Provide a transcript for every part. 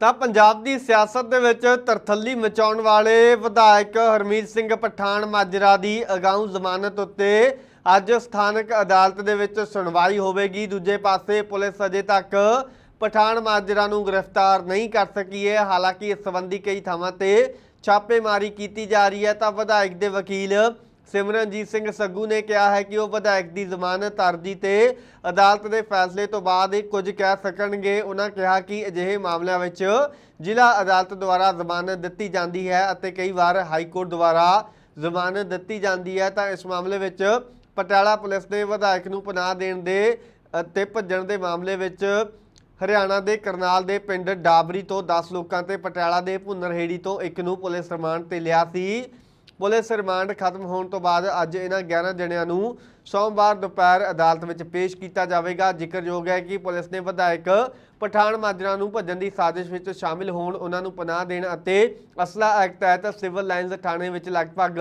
ਤਾਂ ਪੰਜਾਬ ਦੀ ਸਿਆਸਤ ਦੇ ਵਿੱਚ ਤਰਥੱਲੀ ਮਚਾਉਣ ਵਾਲੇ ਵਿਧਾਇਕ ਹਰਮੀਤ ਸਿੰਘ ਪਠਾਨ ਮਾਜਰਾ ਦੀ ਅਗਾਊਂ ਜ਼ਮਾਨਤ ਉੱਤੇ ਅੱਜ ਸਥਾਨਕ ਅਦਾਲਤ ਦੇ ਵਿੱਚ ਸੁਣਵਾਈ ਹੋਵੇਗੀ। ਦੂਜੇ ਪਾਸੇ ਪੁਲਿਸ ਅਜੇ ਤੱਕ ਪਠਾਨ ਮਾਜਰਾ ਨੂੰ ਗ੍ਰਿਫਤਾਰ ਨਹੀਂ ਕਰ ਸਕੀ ਹੈ। ਹਾਲਾਂਕਿ ਇਸ ਸੰਬੰਧੀ ਕਈ ਥਾਵਾਂ ਤੇ ਛਾਪੇਮਾਰੀ ਕੀਤੀ ਜਾ ਰਹੀ ਹੈ ਤਾਂ ਵਿਧਾਇਕ ਦੇ ਵਕੀਲ ਸਿਮਰਨਜੀਤ ਸਿੰਘ ਸੱਗੂ ਨੇ ਕਿਹਾ ਹੈ ਕਿ ਉਹ ਵਿਧਾਇਕ ਦੀ ਜ਼ਮਾਨਤ ਅਰਜ਼ੀ ਤੇ ਅਦਾਲਤ ਦੇ ਫੈਸਲੇ ਤੋਂ ਬਾਅਦ ਹੀ ਕੁਝ ਕਹਿ ਸਕਣਗੇ। ਉਹਨਾਂ ਕਿਹਾ ਕਿ ਅਜਿਹੇ ਮਾਮਲਿਆਂ ਵਿੱਚ ਜ਼ਿਲ੍ਹਾ ਅਦਾਲਤ ਦੁਆਰਾ ਜ਼ਮਾਨਤ ਦਿੱਤੀ ਜਾਂਦੀ ਹੈ ਅਤੇ ਕਈ ਵਾਰ ਹਾਈ ਕੋਰਟ ਦੁਆਰਾ ਜ਼ਮਾਨਤ ਦਿੱਤੀ ਜਾਂਦੀ ਹੈ। ਤਾਂ ਇਸ ਮਾਮਲੇ ਵਿੱਚ ਪਟਿਆਲਾ ਪੁਲਿਸ ਨੇ ਵਿਧਾਇਕ ਨੂੰ ਪਨਾਹ ਦੇਣ ਦੇ ਅਤੇ ਭੱਜਣ ਦੇ ਮਾਮਲੇ ਵਿੱਚ ਹਰਿਆਣਾ ਦੇ ਕਰਨਾਲ ਦੇ ਪਿੰਡ ਡਾਬਰੀ ਤੋਂ 10 ਲੋਕਾਂ ਤੇ ਪਟਿਆਲਾ ਦੇ ਭੁੰਨਰਹੇੜੀ ਤੋਂ ਇੱਕ ਨੂੰ ਪੁਲਿਸ ਰਿਮਾਂਡ ਤੇ ਲਿਆ ਸੀ। ਪੁਲਿਸ ਰਿਮਾਂਡ ਖਤਮ ਹੋਣ ਤੋਂ ਬਾਅਦ ਅੱਜ ਇਹਨਾਂ 11 ਜਣਿਆਂ ਨੂੰ ਸੋਮਵਾਰ ਦੁਪਹਿਰ ਅਦਾਲਤ ਵਿੱਚ ਪੇਸ਼ ਕੀਤਾ ਜਾਵੇਗਾ। ਜ਼ਿਕਰਯੋਗ ਹੈ ਕਿ ਪੁਲਿਸ ਨੇ ਵਿਧਾਇਕ ਪਠਾਨ ਮਾਜਰਾ ਨੂੰ ਭੱਜਣ ਦੀ ਸਾਜ਼ਿਸ਼ ਵਿੱਚ ਸ਼ਾਮਿਲ ਹੋਣ, ਉਹਨਾਂ ਨੂੰ ਪਨਾਹ ਦੇਣ ਅਤੇ ਅਸਲਾ ਐਕਟ ਤਹਿਤ ਸਿਵਲ ਲਾਈਨਜ਼ ਥਾਣੇ ਵਿੱਚ ਲਗਭਗ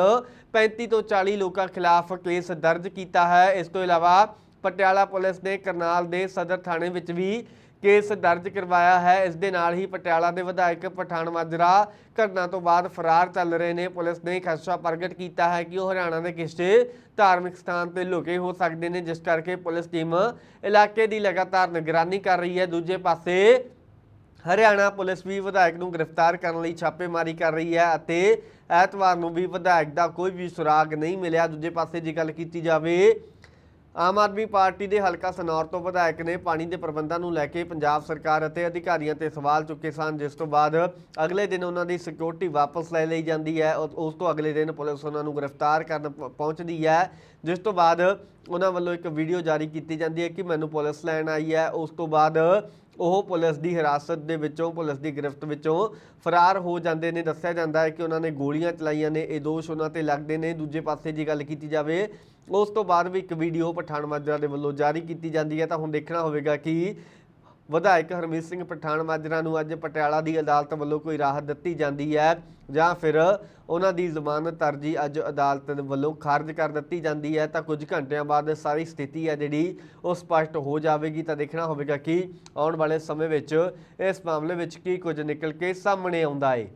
35 ਤੋਂ 40 ਲੋਕਾਂ ਖਿਲਾਫ ਕੇਸ ਦਰਜ ਕੀਤਾ ਹੈ। ਇਸ ਤੋਂ ਇਲਾਵਾ ਪਟਿਆਲਾ ਪੁਲਿਸ ਨੇ ਕਰਨਾਲ ਦੇ ਸਦਰ ਥਾਣੇ ਵਿੱਚ ਵੀ ਕੇਸ ਦਰਜ ਕਰਵਾਇਆ ਹੈ। ਇਸ ਦੇ ਨਾਲ ਹੀ ਪਟਿਆਲਾ ਦੇ ਵਿਧਾਇਕ ਪਠਾਨ ਮਾਜਰਾ ਘਟਨਾ ਤੋਂ ਬਾਅਦ ਫਰਾਰ ਚੱਲ ਰਹੇ ਨੇ। ਪੁਲਿਸ ਨੇ ਖਦਸ਼ਾ ਪ੍ਰਗਟ ਕੀਤਾ ਹੈ ਕਿ ਉਹ ਹਰਿਆਣਾ ਦੇ ਕਿਸੇ ਧਾਰਮਿਕ ਸਥਾਨ ਤੇ ਲੁਕੇ ਹੋ ਸਕਦੇ ਨੇ, ਜਿਸ ਕਰਕੇ ਪੁਲਿਸ ਟੀਮ ਇਲਾਕੇ ਦੀ ਲਗਾਤਾਰ ਨਿਗਰਾਨੀ ਕਰ ਰਹੀ ਹੈ। ਦੂਜੇ ਪਾਸੇ ਹਰਿਆਣਾ ਪੁਲਿਸ ਵੀ ਵਿਧਾਇਕ ਨੂੰ ਗ੍ਰਿਫਤਾਰ ਕਰਨ ਲਈ ਛਾਪੇਮਾਰੀ ਕਰ ਰਹੀ ਹੈ ਅਤੇ ਐਤਵਾਰ ਨੂੰ ਵੀ ਵਿਧਾਇਕ ਦਾ ਕੋਈ ਵੀ ਸੁਰਾਗ ਨਹੀਂ ਮਿਲਿਆ। ਦੂਜੇ ਪਾਸੇ ਜੇ ਗੱਲ ਕੀਤੀ ਜਾਵੇ ਆਮ ਆਦਮੀ ਪਾਰਟੀ ਦੇ ਹਲਕਾ ਸਨੌਰ ਤੋਂ ਵਿਧਾਇਕ ਨੇ ਪਾਣੀ ਦੇ ਪ੍ਰਬੰਧਾਂ ਨੂੰ ਲੈ ਕੇ ਪੰਜਾਬ ਸਰਕਾਰ ਅਤੇ ਅਧਿਕਾਰੀਆਂ ਤੇ ਸਵਾਲ ਚੁੱਕੇ ਸਨ, ਜਿਸ ਤੋਂ ਬਾਅਦ ਅਗਲੇ ਦਿਨ ਉਹਨਾਂ ਦੀ ਸਿਕਿਉਰਿਟੀ ਵਾਪਸ ਲੈ ਲਈ ਜਾਂਦੀ ਹੈ। ਔਰ ਉਸ ਤੋਂ ਅਗਲੇ ਦਿਨ ਪੁਲਿਸ ਉਹਨਾਂ ਨੂੰ ਗ੍ਰਿਫਤਾਰ ਕਰਨ ਪਹੁੰਚਦੀ ਹੈ, ਜਿਸ ਤੋਂ ਬਾਅਦ ਉਹਨਾਂ ਵੱਲੋਂ ਇੱਕ ਵੀਡੀਓ ਜਾਰੀ ਕੀਤੀ ਜਾਂਦੀ ਹੈ ਕਿ ਮੈਨੂੰ ਪੁਲਿਸ ਲੈਣ ਆਈ ਹੈ। ਉਸ ਤੋਂ ਬਾਅਦ ਉਹ ਪੁਲਿਸ ਦੀ ਹਿਰਾਸਤ ਦੇ ਵਿੱਚੋਂ, ਪੁਲਿਸ ਦੀ ਗ੍ਰਿਫਤ ਵਿੱਚੋਂ ਫਰਾਰ ਹੋ ਜਾਂਦੇ ਨੇ। ਦੱਸਿਆ ਜਾਂਦਾ ਹੈ ਕਿ ਉਹਨਾਂ ਨੇ ਗੋਲੀਆਂ ਚਲਾਈਆਂ ਨੇ, ਇਹ ਦੋਸ਼ ਉਹਨਾਂ ਤੇ ਲੱਗਦੇ ਨੇ। ਦੂਜੇ ਪਾਸੇ ਜੇ ਗੱਲ ਕੀਤੀ ਜਾਵੇ, ਉਸ ਤੋਂ ਬਾਅਦ ਵੀ ਇੱਕ ਵੀਡੀਓ ਪਠਾਨ ਮਾਜਰਾ ਦੇ ਵੱਲੋਂ ਜਾਰੀ ਕੀਤੀ ਜਾਂਦੀ ਹੈ। ਤਾਂ ਹੁਣ ਦੇਖਣਾ ਹੋਵੇਗਾ ਕਿ ਵਿਧਾਇਕ ਹਰਮੀਤ ਸਿੰਘ ਪਠਾਨ ਮਾਜਰਾ ਨੂੰ ਅੱਜ ਪਟਿਆਲਾ ਦੀ ਅਦਾਲਤ ਵੱਲੋਂ ਕੋਈ ਰਾਹਤ ਦਿੱਤੀ ਜਾਂਦੀ ਹੈ ਜਾਂ ਫਿਰ ਉਹਨਾਂ ਦੀ ਜ਼ਮਾਨਤ ਅਰਜ਼ੀ ਅੱਜ ਅਦਾਲਤ ਵੱਲੋਂ ਖਾਰਜ ਕਰ ਦਿੱਤੀ ਜਾਂਦੀ ਹੈ ਤਾਂ ਕੁਝ ਘੰਟਿਆਂ ਬਾਅਦ ਸਾਰੀ ਸਥਿਤੀ ਹੈ ਜਿਹੜੀ ਉਹ ਸਪਸ਼ਟ ਹੋ ਜਾਵੇਗੀ ਤਾਂ ਦੇਖਣਾ ਹੋਵੇਗਾ ਕਿ ਆਉਣ ਵਾਲੇ ਸਮੇਂ ਵਿੱਚ ਇਸ ਮਾਮਲੇ ਵਿੱਚ ਕੀ ਕੁਝ ਨਿਕਲ ਕੇ ਸਾਹਮਣੇ ਆਉਂਦਾ ਹੈ।